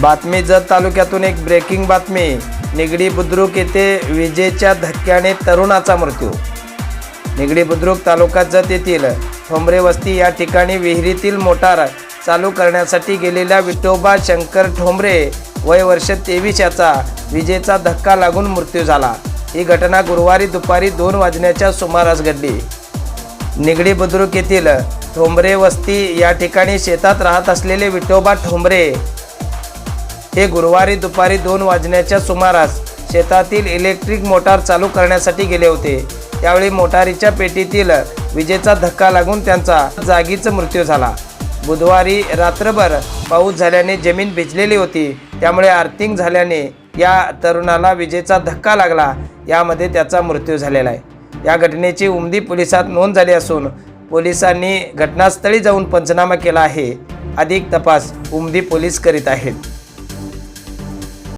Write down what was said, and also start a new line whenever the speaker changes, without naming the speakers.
बातमी जत तालुक्यातून एक ब्रेकिंग बातमी. निगडी बुद्रुक येथे विजेच्या धक्क्याने तरुणाचा मृत्यू. निगडी बुद्रुक तालुका जत येथील ठोंबरे वस्ती या ठिकाणी विहिरीतील मोटार चालू करण्यासाठी गेलेल्या विठोबा शंकर ठोंबरे वय वर्ष तेवीस याचा विजेचा धक्का लागून मृत्यू झाला. ही घटना गुरुवारी दुपारी दोन वाजण्याच्या सुमारास घडली. निगडी बुद्रुक येथील ठोंबरे वस्ती या ठिकाणी शेतात राहत असलेले विठोबा ठोंबरे हे गुरुवारी दुपारी दोन वाजण्याच्या सुमारास शेतातील इलेक्ट्रिक मोटार चालू करण्यासाठी गेले होते. त्यावेळी मोटारीच्या पेटीतील विजेचा धक्का लागून त्यांचा जागीच मृत्यू झाला. बुधवारी रात्रभर पाऊस झाल्याने जमीन भिजलेली होती. त्यामुळे आर्थिंग झाल्याने या तरुणाला विजेचा धक्का लागला. यामध्ये त्याचा मृत्यू झालेला आहे. या घटनेची उमदी पोलिसात नोंद झाली असून पोलिसांनी घटनास्थळी जाऊन पंचनामा केला आहे. अधिक तपास उमदी पोलीस करीत आहेत.